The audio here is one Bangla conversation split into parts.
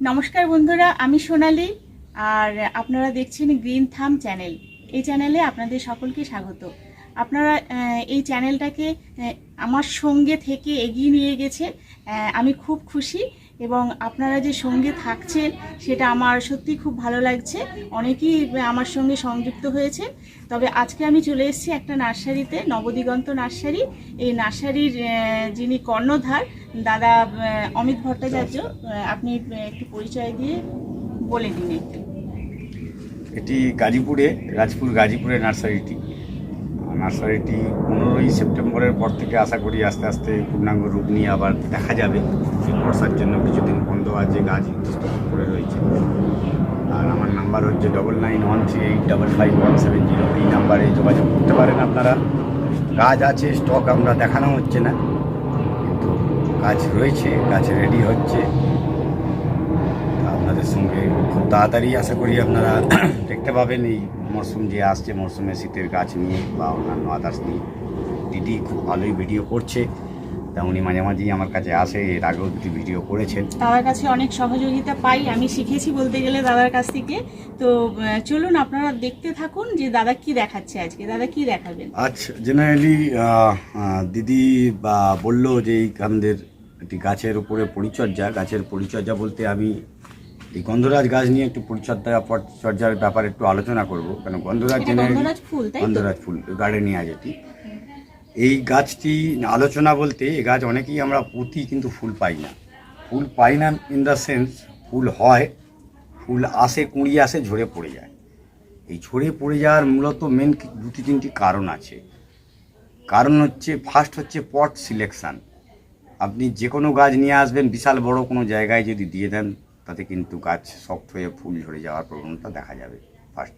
নমস্কার বন্ধুরা, আমি সোনালি আর আপনারা দেখছেন গ্রিন থাম চ্যানেল। এই চ্যানেলে আপনাদের সকলকে স্বাগত। আপনারা এই চ্যানেলটাকে আমার সঙ্গে থেকে এগিয়ে নিয়ে গেছে আমি খুব খুশি এবং আপনারা যে সঙ্গে থাকছেন, সেটা আমার সত্যি খুব ভালো লাগছে। অনেকেই আমার সঙ্গে সংযুক্ত হয়েছে তবে আজকে আমি চলে এসেছি একটা নার্সারিতে, নবদিগন্ত নার্সারি। এই নার্সারির যিনি কর্ণধার দাদা অমিত ভট্টাচার্য আপনি একটু পরিচয় দিয়ে বলে দিন এটি গাজীপুরে, রাজপুর গাজীপুরের নার্সারিটি। নার্সারিটি পনেরোই সেপ্টেম্বরের পর থেকে আশা করি আস্তে আস্তে পূর্ণাঙ্গ রূপ নিয়ে আবার দেখা যাবে। বর্ষার জন্য কিছুদিন বন্ধ আছে, গাছ করে রয়েছে। আর আমার নাম্বার হচ্ছে double nine one three eight double five one seven zero এই নাম্বারে যোগাযোগ করতে পারেন আপনারা। গাছ আছে, স্টক আমরা দেখানো হচ্ছে না। গাছ রয়েছে গাছ রেডি হচ্ছে। আপনাদের সঙ্গে খুব তাড়াতাড়ি আশা করি আপনারা দেখতে পাবেন এই মরশুম যে আসছে মরশুমে শীতের গাছ নিয়ে বা অন্যান্য আদার্স নিয়ে। দিদি খুব ভালোই ভিডিও করছে। তা উনি মাঝে মাঝেই আমার কাছে আসে এর আগেও দুটি ভিডিও করেছেন। দাদার কাছে অনেক সহযোগিতা পাই আমি শিখেছি বলতে গেলে দাদার কাছ থেকে। তো চলুন আপনারা দেখতে থাকুন যে দাদা কি দেখাচ্ছে আজকে দাদা কি দেখাবেন? আচ্ছা জেনারেলি দিদি বা বলল যে এই আমাদের একটি গাছের উপরে পরিচর্যা গাছের পরিচর্যা বলতে আমি এই গন্ধরাজ গাছ নিয়ে একটু পরিচর্যা পরিচর্যার ব্যাপারে একটু আলোচনা করব। কেন গন্ধরাজ জেনারেলি গন্ধরাজ ফুল গার্ডেনিয়া যেটি। এই গাছটি আলোচনা বলতে এই গাছ অনেকেই আমরা পুঁতি কিন্তু ফুল পাই না। ফুল পাই না ইন দ্য সেন্স ফুল হয় ফুল আসে কুঁড়ি আসে ঝরে পড়ে যায়। এই ঝরে পড়ে যাওয়ার মূলত মেন দুটি তিনটি কারণ আছে। কারণ হচ্ছে ফার্স্ট হচ্ছে পট সিলেকশান আপনি যে কোনো গাছ নিয়ে আসবেন, বিশাল বড় কোনো জায়গায় যদি দিয়ে দেন, তাতে কিন্তু গাছ শক্ত হয়ে ফুল ঝরে যাওয়ার প্রবণতা দেখা যাবে ফার্স্ট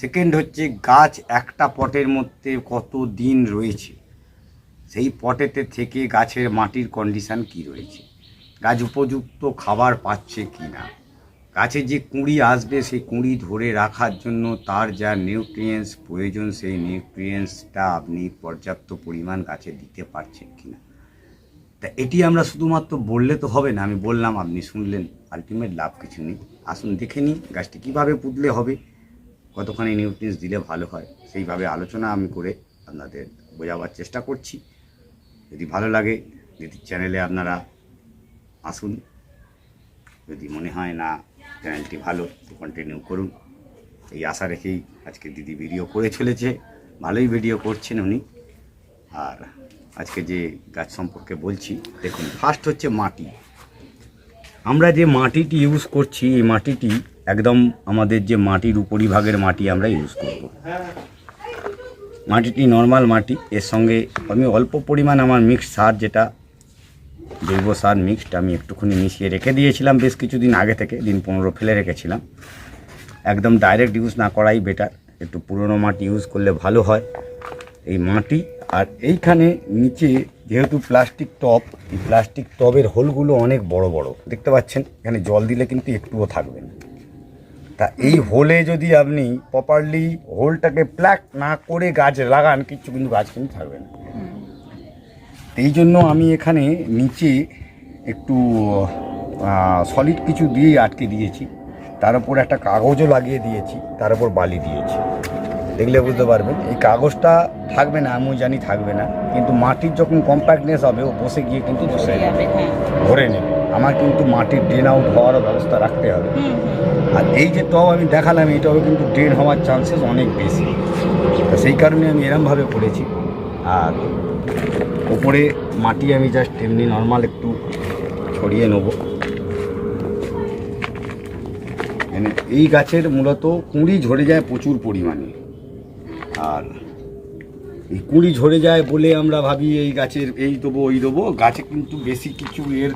সেকেন্ড হচ্ছে গাছ একটা পটের মধ্যে কত দিন রয়েছে? সেই পটেতে থেকে গাছের মাটির কন্ডিশন কি রয়েছে? গাছ উপযুক্ত খাবার পাচ্ছে কি না? গাছে যে কুঁড়ি আসবে, সেই কুঁড়ি ধরে রাখার জন্য তার যা নিউট্রিয়েন্টস প্রয়োজন, সেই নিউট্রিয়েন্টসটা আপনি পর্যাপ্ত পরিমাণ গাছে দিতে পারছেন কি না তা এটি আমরা শুধুমাত্র বললে তো হবে না, আমি বললাম আপনি শুনলেন আলটিমেট লাভ কিছু নেই। আসুন দেখে নিই গাছটি কীভাবে পুঁতলে হবে, কতখানি নিউট্রিয়েন্টস দিলে ভালো হয়, সেইভাবে আলোচনা আমি করে আপনাদের বোঝাবার চেষ্টা করছি। যদি ভালো লাগে দিদির চ্যানেলে আপনারা আসুন, যদি মনে হয় না চ্যানেলটি ভালো কন্টিনিউ করুন। এই আশা রেখেই আজকে দিদি ভিডিও করে চলেছে, ভালোই ভিডিও করছেন উনি। আর আজকে যে গাছ সম্পর্কে বলছি, দেখুন ফার্স্ট হচ্ছে মাটি। আমরা যে মাটিটি ইউজ করছি, এই মাটিটি একদম আমাদের যে মাটির উপরিভাগের মাটি আমরা ইউজ করব। মাটিটি নর্মাল মাটি, এর সঙ্গে আমি অল্প পরিমাণ আমার মিক্সড সার, যেটা জৈব সার মিক্সড আমি একটুখানি মিশিয়ে রেখে দিয়েছিলাম বেশ কিছুদিন আগে থেকে, দিন পনেরো ফেলে রেখেছিলাম। একদম ডাইরেক্ট ইউজ না করাই বেটার একটু পুরনো মাটি ইউজ করলে ভালো হয়। এই মাটি আর এইখানে নিচে যেহেতু প্লাস্টিক টব, এই প্লাস্টিক টবের হোলগুলো অনেক বড় বড়। দেখতে পাচ্ছেন? এখানে জল দিলে কিন্তু একটুও থাকবে না। তা এই হোলে যদি আপনি প্রপারলি হোলটাকে প্ল্যাক না করে গাছ লাগান, কিছু কিন্তু গাছ কিন্তু থাকবে না। এই জন্য আমি এখানে নিচে একটু সলিড কিছু দিয়ে আটকে দিয়েছি। তার উপর একটা কাগজও লাগিয়ে দিয়েছি, তার উপর বালি দিয়েছি। দেখলে বুঝতে পারবেন। এই কাগজটা থাকবে না আমি জানি থাকবে না। কিন্তু মাটির যখন কম্প্যাক্টনেস হবে ও বসে গিয়ে কিন্তু বসে হয়ে যাবে। ভরে নেবে আমার কিন্তু মাটির ড্রেন আউট হওয়ারও ব্যবস্থা রাখতে হবে। আর এই যে টব আমি দেখালাম এই টবে কিন্তু ড্রেন হওয়ার চান্সেস অনেক বেশি। তো সেই কারণে আমি এরমভাবে করেছি। আর ওপরে মাটি আমি জাস্ট এমনি নর্মাল একটু ছড়িয়ে নেব। মানে এই গাছের মূলত কুঁড়ি ঝরে যায় প্রচুর পরিমাণে। আর এই কুঁড়ি ঝরে যায় বলে আমরা ভাবি এই গাছের, এই দেবো, ওই দেবো। গাছে কিন্তু বেশি কিছু এর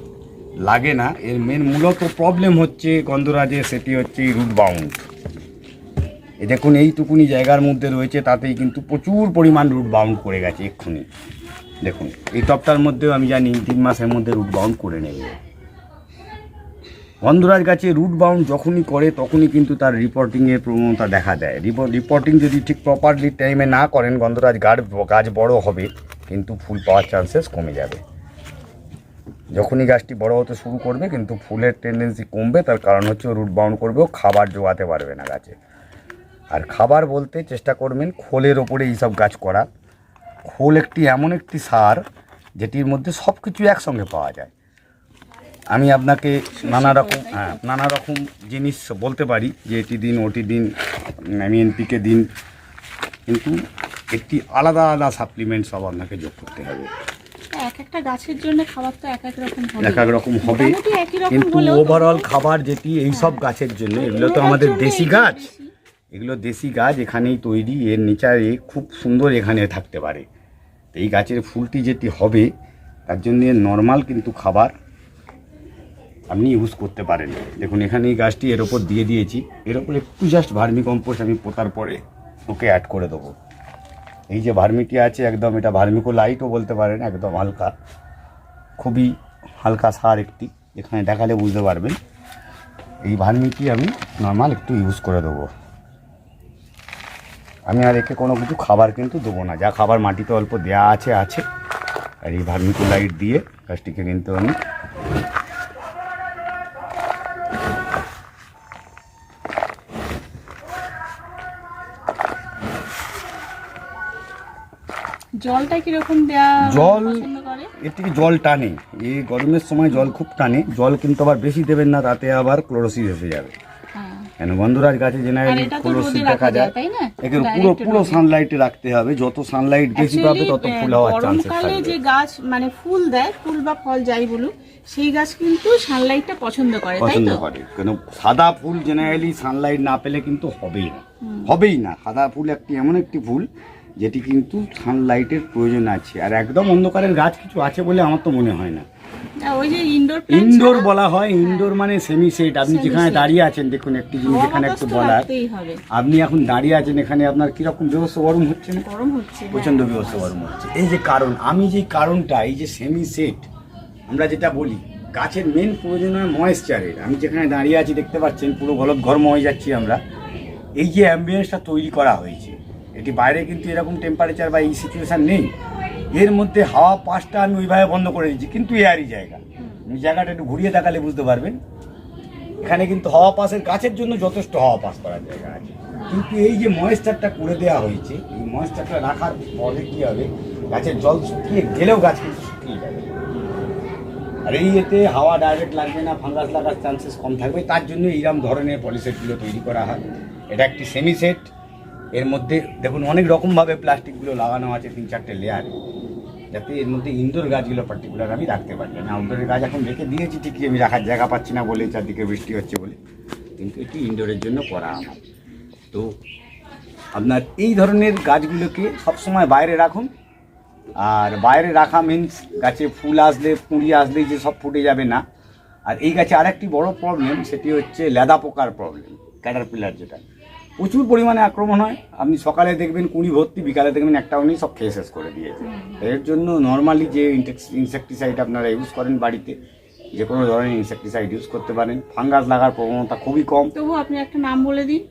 লাগে না। এর মেন মূলত প্রবলেম হচ্ছে গন্ধরাজের, সেটি হচ্ছে রুট বাউন্ড এ দেখুন, এইটুকুনি জায়গার মধ্যে রয়েছে, তাতেই কিন্তু প্রচুর পরিমাণ রুট বাউন্ড করে গেছে এক্ষুনি। দেখুন, এই টপটার মধ্যেও আমি জানি তিন মাসের মধ্যে রুট বাউন্ড করে নেবে। গন্ধরাজ গাছে রুট বাউন্ড যখনই করে, তখনই কিন্তু তার রিপোর্টিংয়ের প্রবণতা দেখা দেয়। রিপোর্টিং যদি ঠিক প্রপারলি টাইমে না করেন, গন্ধরাজ গাছ গাছ বড় হবে, কিন্তু ফুল পাওয়ার চান্সেস কমে যাবে। যখনই গাছটি বড় হতে শুরু করবে, কিন্তু ফুলের টেন্ডেন্সি কমবে, তার কারণ হচ্ছে রুট বাউন্ড করবে খাবার জোগাতে পারবে না গাছে। আর খাবার বলতে চেষ্টা করবেন খোলের ওপরে এইসব গাছ করা। খোল একটি এমন একটি সার, যেটির মধ্যে সব কিছু একসঙ্গে পাওয়া যায়। আমি আপনাকে নানা রকম হ্যাঁ নানা রকম জিনিস বলতে পারি যে এটি দিন ওটি দিন আমি এনপিকে দিন কিন্তু একটি আলাদা আলাদা সাপ্লিমেন্ট সব আপনাকে যোগ করতে হবে। এক একটা গাছের জন্য খাবার তো এক এক রকম হবে। এক এক রকম হবে কিন্তু ওভারঅল খাবার যেটি এই সব গাছের জন্য এগুলো তো আমাদের দেশি গাছ। এগুলো দেশি গাছ এখানেই তৈরি এর নিচারে খুব সুন্দর এখানে থাকতে পারে। তো এই গাছের ফুলটি যেটি হবে তার জন্য নর্মাল কিন্তু খাবার আপনি ইউজ করতে পারেন। দেখুন এখানে এই গাছটি এর ওপর দিয়ে দিয়েছি। এর ওপর একটু জাস্ট ভার্মি কম্পোস্ট আমি পোতার পরে ওকে অ্যাড করে দেবো। এই যে ভার্মিটি আছে, একদম এটা ভার্মিকো লাইটও বলতে পারেন, একদম হালকা। খুবই হালকা সার একটি, এখানে দেখালে বুঝতে পারবেন। এই ভার্মিটি আমি নর্মাল একটু ইউজ করে দেবো। আমি আর একে কোনো কিছু খাবার কিন্তু দেবো না। যা খাবার মাটিতে অল্প দেয়া আছে আছে। আর এই ভার্মিকো লাইট দিয়ে গাছটিকে কিন্তু আমি জলটা কীরকম দেয়া জল এর থেকে জল টানে। এই গরমের সময় জল খুব টানে। জল কিন্তু আবার বেশি দেবেন না তাতে আবার ক্লোরোসিস এসে যাবে। হ্যাঁ। কেন বন্ধুরাজ গাছে জেনারেলি ক্লোরোসিস দেখা যায় একে পুরো পুরো। সানলাইটে রাখতে হবে। যত সানলাইট বেশি পাবে তত ফুল হওয়ার চান্সেস থাকবে। যে গাছ মানে ফুল দেয় ফুল বা ফল যাই বলুক সেই গাছ কিন্তু সানলাইটটা পছন্দ করে পছন্দ করে। কেন সাদা ফুল জেনারেলি সানলাইট না পেলে কিন্তু হবেই না। হবেই না। সাদা ফুল একটি এমন একটি ফুল যেটি কিন্তু সানলাইটের প্রয়োজন আছে। আর একদম অন্ধকারের গাছ কিছু আছে বলে আমার তো মনে হয় না। না, ওই যে ইনডোর ইনডোর বলা হয় ইনডোর মানে সেমি সেট আপনি যেখানে দাঁড়িয়ে আছেন দেখুন একটি জিনিস এখানে একটু বলার। আপনি এখন দাঁড়িয়ে আছেন এখানে আপনার কীরকম ব্যবস্থা? গরম হচ্ছে না? গরম হচ্ছে হ্যাঁ। প্রচণ্ড ব্যবস্থা গরম হচ্ছে। এই যে কারণ আমি যে কারণটা এই যে সেমি সেট আমরা যেটা বলি গাছের মেন প্রয়োজন হয় ময়েশ্চারের আমি যেখানে দাঁড়িয়ে আছি দেখতে পাচ্ছেন পুরো গলদ ঘর্ম হয়ে যাচ্ছি আমরা। এই যে অ্যাম্বিয়েন্সটা তৈরি করা হয়েছে এটি বাইরে কিন্তু এরকম টেম্পারেচার বা এই সিচুয়েশান নেই। এর মধ্যে হাওয়া পাসটা আমি ওইভাবে বন্ধ করে দিচ্ছি কিন্তু এয়ারই জায়গা। আপনি জায়গাটা একটু ঘুরিয়ে দেখালে বুঝতে পারবেন। এখানে কিন্তু হাওয়া পাসের গাছের জন্য যথেষ্ট হাওয়া পাস করার জায়গা আছে। কিন্তু এই যে ময়েশ্চারটা করে দেওয়া হয়েছে, এই ময়েশ্চারটা রাখার ফলে কী হবে? গাছের জল শুকিয়ে গেলেও গাছ কিন্তু শুকিয়ে যাবে। আর এই এতে হাওয়া ডাইরেক্ট লাগবে না ফাঙ্গাস লাগার চান্সেস কম থাকবে। তার জন্য এইরকম ধরনের পলিসেটগুলো তৈরি করা হয়। এটা একটি সেমি সেট এর মধ্যে দেখুন, অনেক রকমভাবে প্লাস্টিকগুলো লাগানো আছে, তিন চারটে লেয়ারে যাতে এর মধ্যে ইনডোর গাছগুলো পার্টিকুলার আমি রাখতে পারি। আমি আউটডোরের গাছ এখন রেখে দিয়েছি, ঠিকই আমি রাখার জায়গা পাচ্ছি না বলে, চারদিকে বৃষ্টি হচ্ছে বলে। কিন্তু এটি ইনডোরের জন্য করা আমার। তো আপনার এই ধরনের গাছগুলোকে সবসময় বাইরে রাখুন। আর বাইরে রাখা মিন্স গাছে ফুল আসলে পুঁড়ি আসলেই যে সব ফুটে যাবে না। আর এই গাছে আরেকটি বড় প্রবলেম সেটি হচ্ছে লেদা পোকার প্রবলেম ক্যাটারপিলার যেটা। প্রচুর পরিমাণে আক্রমণ হয়। আপনি সকালে দেখবেন কুড়ি ভর্তি বিকালে দেখবেন একটা নেই সব খেয়ে শেষ করে দিয়েছে এর জন্য নর্মালি যে ইনসেকটিসাইড আপনারা ইউজ করেন বাড়িতে যে কোনো ধরনের ইনসেকটিসাইড ইউজ করতে পারেন। ফাঙ্গাস লাগার প্রবণতা খুবই কম। তবু আপনি একটা নাম বলে দিন।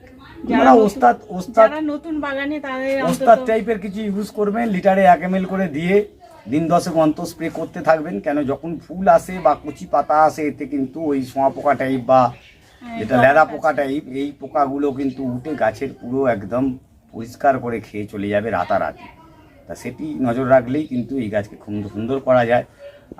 যারা ওস্তাদ ওস্তাদ নতুন বাগানে তাদের ওস্তাদ টাইপের কিছু ইউজ করবেন লিটারে এক এম করে দিয়ে দিন দশেক স্প্রে করতে থাকবেন। কেন যখন ফুল আসে বা কচি পাতা আসে এতে কিন্তু ওই সোয়া পোকা টাইপ বা যেটা লেদা পোকা টাইপ এই পোকাগুলো কিন্তু উঠে গাছের পুরো একদম পরিষ্কার করে খেয়ে চলে যাবে রাতারাতি। তা সেটি নজর রাখলেই কিন্তু এই গাছকে খুব সুন্দর করা যায়।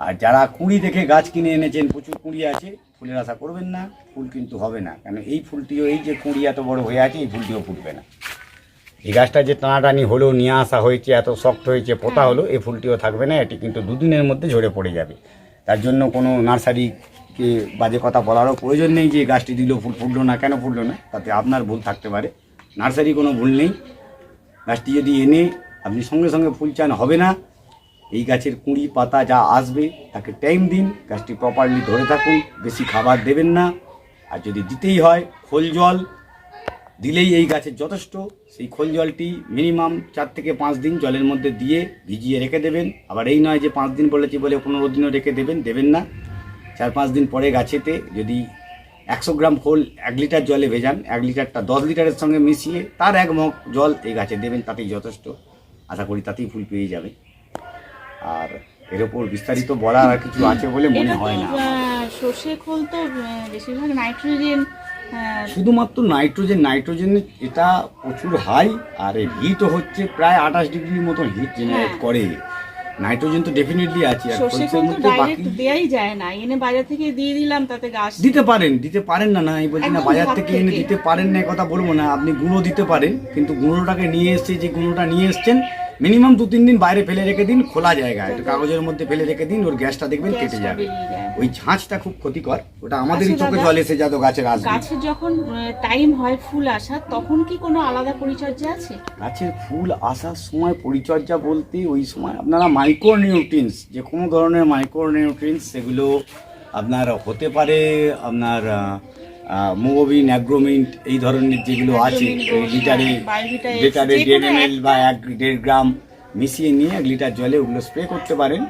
আর যারা কুঁড়ি দেখে গাছ কিনে এনেছেন প্রচুর কুঁড়ি আছে ফুলের আশা করবেন না ফুল কিন্তু হবে না। কেন এই ফুলটিও এই যে কুঁড়ি এত বড় হয়ে আছে এই ফুলটিও ফুটবে না। এই গাছটা যে টানাটানি হলো নিয়ে আসা হয়েছে এত শক্ত হয়েছে পোতা হলো এই ফুলটিও থাকবে না এটি কিন্তু দুদিনের মধ্যে ঝরে পড়ে যাবে। তার জন্য কোনো নার্সারিকে বাজে কথা বলারও প্রয়োজন নেই যে গাছটি দিল, ফুল ফুটলো না, কেন ফুটলো না, তাতে আপনার ভুল থাকতে পারে। নার্সারি কোনো ভুল নেই। গাছটি যদি এনে আপনি সঙ্গে সঙ্গে ফুল চান, হবে না। এই গাছের কুঁড়ি, পাতা যা আসবে, তাকে টাইম দিন, গাছটি প্রপারলি ধরে থাকুন, বেশি খাবার দেবেন না। আর যদি দিতেই হয়, খোল জল। দিলেই এই গাছের যথেষ্ট। সেই খোল জলটি মিনিমাম চার থেকে পাঁচ দিন জলের মধ্যে দিয়ে ভিজিয়ে রেখে দেবেন। আবার এই নয় যে পাঁচ দিন বলেছি বলে পনেরো দিনও রেখে দেবেন দেবেন না। চার পাঁচ দিন পরে গাছেতে যদি একশো গ্রাম খোল এক লিটার জলে ভেজান এক লিটারটা দশ লিটারের সঙ্গে মিশিয়ে তার এক মগ জল এই গাছে দেবেন তাতেই যথেষ্ট। আশা করি তাতেই ফুল পেয়ে যাবে। আর এর ওপর বিস্তারিত বলা আর কিছু আছে বলে মনে হয় না সর্ষে খোল তো বেশিরভাগ নাইট্রোজেন শুধুমাত্র নাইট্রোজেন নাইট্রোজেন এটা প্রচুর হাই আর হিটও হচ্ছে প্রায় আঠাশ ডিগ্রির মতন হিট জেনারেট হ্যাঁ। করে। নাইট্রোজেন তো ডেফিনেটলি আছে আর সর্ষে খোল তো ডাইরেক্ট বাকি দেয়াই যায় না এনে বাজার থেকে দিয়ে দিলাম তাতে গাছ দিতে পারেন দিতে পারেন না না আমি বলছি না বাজার থেকে এনে দিতে পারেন না কথা বলব না আপনি গুঁড়ো দিতে পারেন কিন্তু গুঁড়োটাকে নিয়ে এসে যে গুঁড়োটা নিয়ে এসছেন মিনিমাম দু তিন দিন বাইরে ফেলে রেখে দিন খোলা জায়গায় একটা কাগজের মধ্যে ফেলে রেখে দিন ওর গ্যাসটা দেখবেন কেটে যাবে। ওই ঝাঁচটা খুব ক্ষতিকর। ওটা আমাদেরই আচ্ছা চোখে জল এসে যাতো গাছের আসবে গাছের যখন টাইম হয় ফুল আসার তখন কি কোনো আলাদা পরিচর্যা আছে? গাছের ফুল আসার সময় পরিচর্যা বলতে ওই সময় আপনারা মাইক্রোনিউট্রিয়েন্টস যে কোনো ধরনের মাইক্রোনিউট্রিয়েন্টস সেগুলো আপনার হতে পারে আপনার মুগোবিন অ্যাগ্রোমিন্ট এই ধরনের যেগুলো আছে লিটারে Bioviটা লিটারে দেড় এম একটা- বা এক দেড় গ্রাম মিশিয়ে নিয়ে এক লিটার জলে ওগুলো স্প্রে করতে পারেন।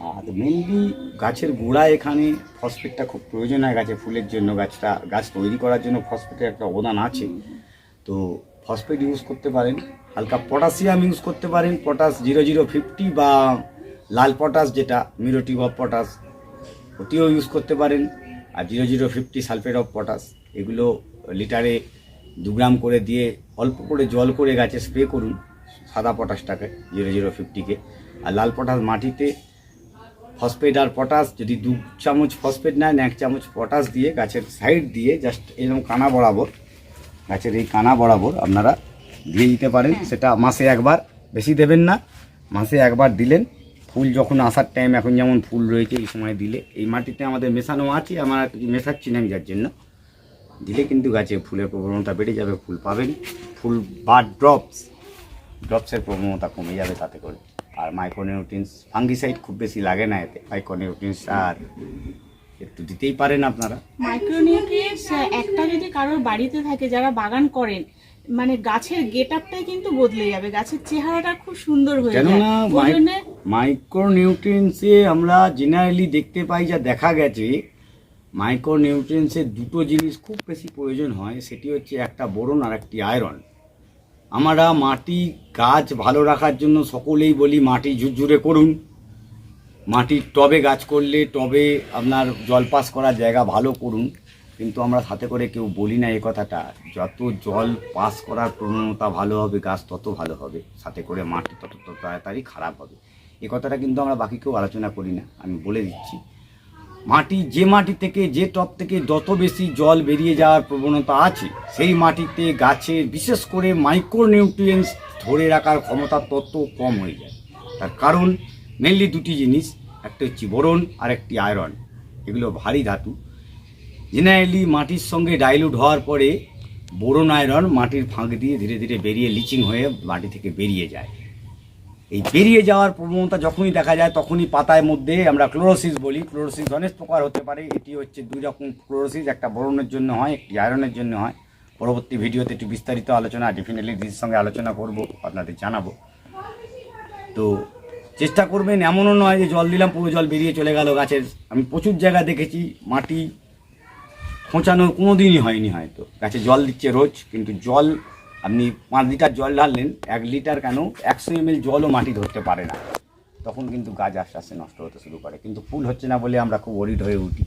আর মেনলি গাছের গোড়া এখানে ফসফেটটা খুব প্রয়োজন হয় গাছে ফুলের জন্য গাছটা গাছ তৈরি করার জন্য ফসফেটের একটা অবদান আছে। তো ফসফেট ইউজ করতে পারেন হালকা পটাশিয়াম ইউজ করতে পারেন পটাশ জিরো জিরো ফিফটি বা লাল পটাশ যেটা মিরোটিভ অফ পটাশ ওটিও ইউজ করতে পারেন। আর zero zero fifty sulphate of potash এগুলো লিটারে দু গ্রাম করে দিয়ে অল্প করে জল করে গাছে স্প্রে করুন সাদা পটাশটাকে জিরো জিরো ফিফটিকে আর লাল পটাশ মাটিতে ফসফেট আর পটাশ যদি দু চামচ ফসফেট নেন এক চামচ পটাশ দিয়ে গাছের সাইড দিয়ে জাস্ট এরকম কানা বরাবর গাছের এই কানা বরাবর আপনারা দিয়ে দিতে পারেন। সেটা মাসে একবার বেশি দেবেন না মাসে একবার দিলেন ফুল যখন আসার টাইম এখন যেমন ফুল রয়েছে এই সময় দিলে। এই মাটিতে আমাদের মেশানো আছে আমার মেশাচ্ছি না আমি যার জন্য। দিলে কিন্তু গাছে ফুলের প্রবণতা বেড়ে যাবে ফুল পাবেন ফুল বা ড্রপস ড্রপসের প্রবণতা কমে যাবে তাতে করে। আর মাইক্রোনিউট্রিয়েন্টস ফাঙ্গিসাইড খুব বেশি লাগে না এতে। মাইক্রোনিউট্রিয়েন্টস আর একটু দিতেই পারেন আপনারা। মাইক্রোনিউট্রিয়েন্টস একটা যদি কারোর বাড়িতে থাকে যারা বাগান করেন মানে গাছের গেট আপটাই কিন্তু বদলে যাবে। গাছের চেহারাটা খুব সুন্দর হয়ে যায়। কেননা মাইক্রোনিউট্রিয়েন্টসে আমরা জেনারেলি দেখতে পাই যা দেখা গেছে মাইক্রোনিউট্রিয়েন্টসের দুটো জিনিস খুব বেশি প্রয়োজন হয়, সেটি হচ্ছে একটা বোরন আর একটি আয়রন। আমরা মাটি, গাছ ভালো রাখার জন্য সকলেই বলি মাটি ঝুরঝুরে করুন। মাটির টবে গাছ করলে টবে আপনার জল পাস করার জায়গা ভালো করুন। কিন্তু আমরা সাথে করে কেউ বলি না এই কথাটা, যত জল পাস করার প্রবণতা ভালো হবে, গাছ তত ভালো হবে, সাথে করে মাটি তত তাড়াতাড়ি খারাপ হবে। এই কথাটা কিন্তু আমরা বাকি কেউ আলোচনা করি না, আমি বলে দিচ্ছি। মাটি, যে মাটি থেকে, যে টপ থেকে যত বেশি জল বেরিয়ে যাওয়ার প্রবণতা আছে, সেই মাটিতে গাছের বিশেষ করে মাইক্রোনিউট্রিয়েন্টস ধরে রাখার ক্ষমতা তত কম হয়ে যায়। তার কারণ মেনলি দুটি জিনিস, একটা হচ্ছে বোরন আর একটি আয়রন। এগুলো ভারী ধাতু। জেনারেলি মাটির সঙ্গে ডাইলুট হওয়ার পরে বোরন, আয়রন মাটির ফাঁক দিয়ে ধীরে ধীরে বেরিয়ে লিচিং হয়ে মাটি থেকে বেরিয়ে যায়। এই বেরিয়ে যাওয়ার প্রবণতা যখনই দেখা যায়, তখনই পাতায় মধ্যে আমরা ক্লোরোসিস বলি। ক্লোরোসিস অনেক প্রকার হতে পারে। এটি হচ্ছে দুই রকম ক্লোরোসিস একটা বোরনের জন্য হয়, একটি আয়রনের জন্য হয়। পরবর্তী ভিডিওতে একটু বিস্তারিত আলোচনা ডেফিনেটলি দিদির সঙ্গে আলোচনা করব, আপনাদের জানাব। তো চেষ্টা করবেন, এমনও নয় যে জল দিলাম, পুরো জল বেরিয়ে চলে গেল গাছের। আমি প্রচুর জায়গা দেখেছি, মাটি খোঁচানোর কোনো দিনই হয়নি হয়তো। গাছে জল দিচ্ছে রোজ, কিন্তু জল আপনি পাঁচ লিটার জল ঢাললেন এক লিটার কেন একশো এমএল জলও মাটি ধরতে পারে না। তখন কিন্তু গাছ আস্তে আস্তে নষ্ট হতে শুরু করে। কিন্তু ফুল হচ্ছে না বলে আমরা খুব ওরিড হয়ে উঠি।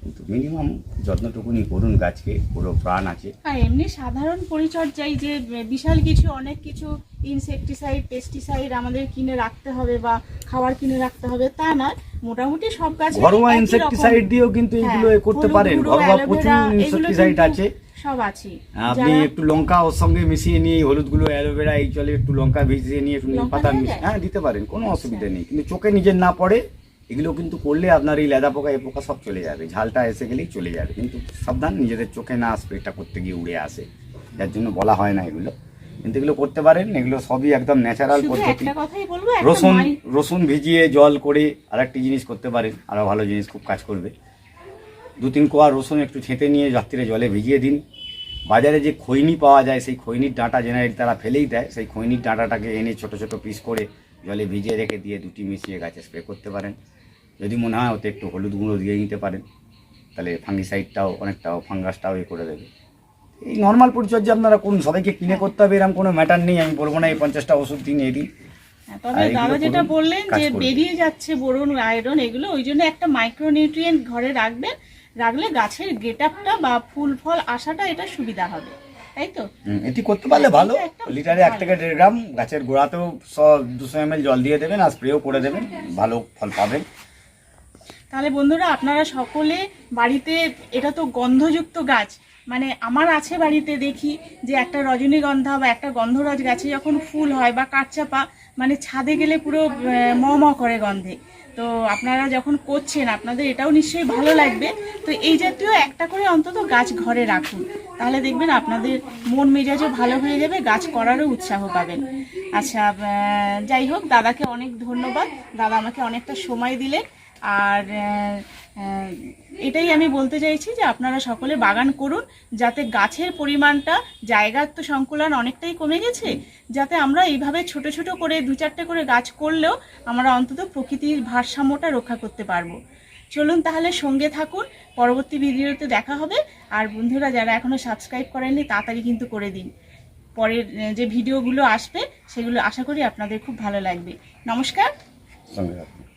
কিন্তু মিনিমাম যত্নটুকুনি করুন গাছকে পুরো প্রাণ আছে। আর এমনি সাধারণ পরিচর্যায় যে বিশাল কিছু অনেক কিছু ইনসেকটিসাইড পেস্টিসাইড আমাদের কিনে রাখতে হবে বা খাবার কিনে রাখতে হবে তা না মোটামুটি সব গাছ ঘরোয়া ইনসেকটিসাইড দিয়েও কিন্তু এগুলো করতে পারেন। ঘরোয়া প্রচুর ইনসেকটিসাইড আছে। সব আছে। আপনি একটু লঙ্কা ওর সঙ্গে মিশিয়ে নিয়ে এই হলুদগুলো অ্যালোভেরা এই চলে একটু লঙ্কা ভিজিয়ে নিয়ে একটু পাতা মিশিয়ে হ্যাঁ দিতে পারেন কোনো অসুবিধা নেই। কিন্তু চোখে নিজের না পড়ে এগুলো কিন্তু করলে আপনার এই লেদা পোকা এ পোকা সব চলে যাবে। ঝালটা এসে গেলেই চলে যাবে। কিন্তু সাবধান নিজেদের চোখে না স্প্রেটা করতে গিয়ে উড়ে আসে। যার জন্য বলা হয় না এগুলো। কিন্তু এগুলো করতে পারেন এগুলো সবই একদম ন্যাচারাল পদ্ধতি। একটা একটা রসুন রসুন ভিজিয়ে জল করে আরেকটি জিনিস করতে পারেন। আরও ভালো জিনিস খুব কাজ করবে। দু তিন কোয়া রসুন একটু ছেঁতে নিয়ে রাত্রিরে জলে ভিজিয়ে দিন। বাজারে যে খৈনি পাওয়া যায় সেই খৈনির ডাঁটা জেনারেলি তারা ফেলেই দেয়। সেই খৈনির ডাঁটাটাকে এনে ছোট ছোট পিস করে জলে ভিজিয়ে রেখে দিয়ে দুটি মিশিয়ে গাছে স্প্রে করতে পারেন। যদি মনে হয় ওতে একটু হলুদ গুঁড়ো দিয়ে নিতে পারেন তাহলে ফাঙ্গিসাইডটাও অনেকটাও ফাঙ্গাসটাও এ করে দেবে। এই নর্মাল পরিচর্যা আপনারা কোন সবাইকে কিনে করতে হবে এরকম কোনো ম্যাটার নেই আমি বলব না এই পঞ্চাশটা ওষুধ দিন এই দিন। হ্যাঁ, তবে দাদা যেটা বললেন যে বেরিয়ে যাচ্ছে বোরন আয়রন এগুলো ওই জন্য একটা মাইক্রোনিউট্রিয়েন্ট ঘরে রাখবেন। রাখলে গাছের গেট আপটা বা ফুল ফল আসাটা এটা সুবিধা হবে তাই তো? এটি করতে পারলে ভালো। লিটারে এক থেকে দেড় গ্রাম গাছের গোড়াতেও দুশো এম জল দিয়ে দেবেন আর স্প্রেও করে দেবেন ভালো ফল পাবেন। তাহলে বন্ধুরা আপনারা সকলে বাড়িতে এটা তো গন্ধযুক্ত গাছ মানে আমার আছে বাড়িতে দেখি যে একটা রজনীগন্ধা বা একটা গন্ধরাজ গাছে যখন ফুল হয় বা কাঠচাপা মানে ছাদে গেলে পুরো ম করে গন্ধে। তো আপনারা যখন করছেন, আপনাদের এটাও নিশ্চয়ই ভালো লাগবে। তো এই জাতীয় একটা করে অন্তত গাছ ঘরে রাখুন। তাহলে দেখবেন আপনাদের মন মেজাজও ভালো হয়ে যাবে, গাছ করারও উৎসাহ পাবেন। আচ্ছা যাই হোক, দাদাকে অনেক ধন্যবাদ। দাদা আমাকে অনেকটা সময় দিলেন। আর এটাই আমি বলতে চাইছি যে আপনারা সকলে বাগান করুন যাতে গাছের পরিমাণটা, জায়গার তো সংকুলন অনেকটাই কমে গেছে, যাতে আমরা এইভাবে ছোট ছোট করে দু চারটে করে গাছ করলেও আমরা অন্তত প্রকৃতির ভারসাম্যটা রক্ষা করতে পারব। চলুন তাহলে সঙ্গে থাকুন, পরবর্তী ভিডিওতে দেখা হবে, আর বন্ধুরা যারা এখনও সাবস্ক্রাইব করেননি তাড়াতাড়ি কিন্তু করে দিন। পরের যে ভিডিওগুলো আসবে সেগুলো আশা করি আপনাদের খুব ভালো লাগবে। নমস্কার। রাখুন